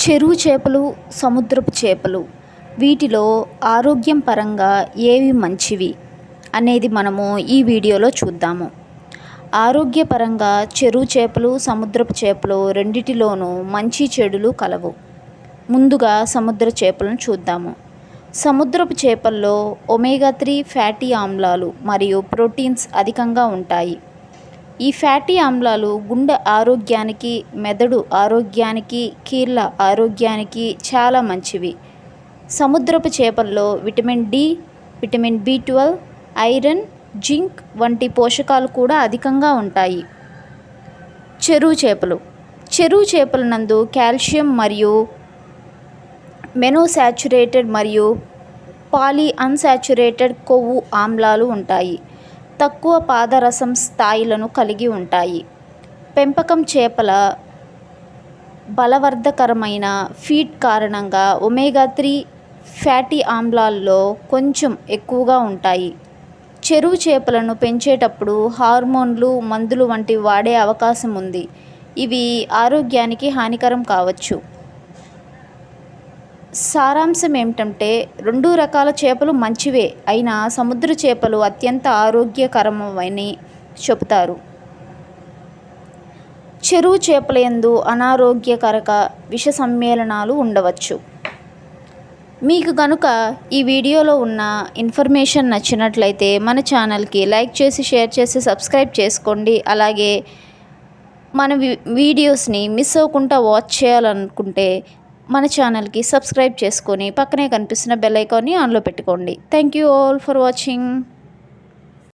చెరువు చేపలు సముద్రపు చేపలు. వీటిలో ఆరోగ్యం పరంగా ఏవి మంచివి అనేది మనము ఈ వీడియోలో చూద్దాము. ఆరోగ్యపరంగా చెరువు చేపలు సముద్రపు చేపలు రెండిటిలోనూ మంచి చెడులు కలవు. ముందుగా సముద్ర చేపలను చూద్దాము. సముద్రపు చేపల్లో ఒమేగా త్రీ ఫ్యాటీ ఆమ్లాలు మరియు ప్రోటీన్స్ అధికంగా ఉంటాయి. ఈ ఫ్యాటీ ఆమ్లాలు గుండె ఆరోగ్యానికి మెదడు ఆరోగ్యానికి కీళ్ళ ఆరోగ్యానికి చాలా మంచివి. సముద్రపు చేపల్లో vitamin D vitamin B twelve iron zinc వంటి పోషకాలు కూడా అధికంగా ఉంటాయి. చెరువు చేపలు. చెరువు చేపల నందు కాల్షియం మరియు మెనోసాచురేటెడ్ మరియు పాలీ అన్సాచురేటెడ్ కొవ్వు ఆమ్లాలు ఉంటాయి. తక్కువ పాదరసం స్థాయిలను కలిగి ఉంటాయి. పెంపకం చేపల బలవర్ధకరమైన ఫీడ్ కారణంగా ఒమేగా త్రీ ఫ్యాటీ ఆమ్లాల్లో కొంచెం ఎక్కువగా ఉంటాయి. చెరువు చేపలను పెంచేటప్పుడు హార్మోన్లు మందులు వంటివి వాడే అవకాశం ఉంది. ఇవి ఆరోగ్యానికి హానికరం కావచ్చు. సారాంశం ఏమిటంటే రెండు రకాల చేపలు మంచివే అయినా సముద్ర చేపలు అత్యంత ఆరోగ్యకరమని చెబుతారు. చెరువు చేపల యందు అనారోగ్యకరక విష సమ్మేళనాలు ఉండవచ్చు. మీకు కనుక ఈ వీడియోలో ఉన్న ఇన్ఫర్మేషన్ నచ్చినట్లయితే మన ఛానల్కి లైక్ చేసి షేర్ చేసి సబ్స్క్రైబ్ చేసుకోండి. అలాగే మన వీడియోస్ని మిస్ అవ్వకుండా వాచ్ చేయాలనుకుంటే మన ఛానల్కి సబ్స్క్రైబ్ చేసుకొని పక్కనే కనిపిస్తున్న బెల్ ఐకాన్ని ఆన్లో పెట్టుకోండి. Thank you all for watching